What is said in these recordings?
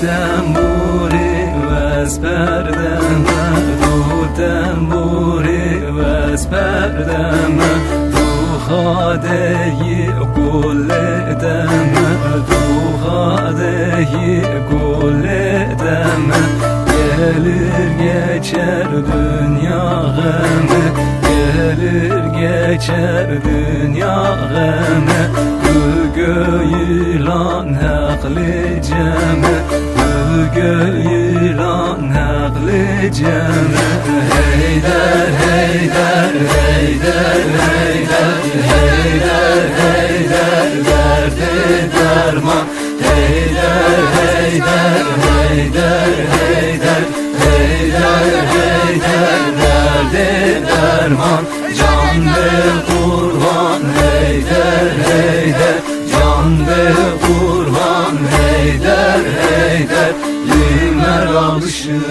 temburi vez perdeme Du temburi vez Du hadeyi gul edeme Du hadeyi gul Gelir geçer dünya gemi Gelir geçer dünya gemi göğü lan haqlı cəmi Göğülan haklı cemi Heyder heyder heyder heyder Heyder heyder derdi derman Heyder heyder heyder heyder Heyder heyder derdi derman Can be kurban heyder heyder Can be kurban heyder heyder Limer alışın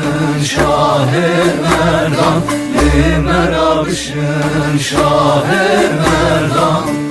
şahı merdan. Limer alışın şahı merdan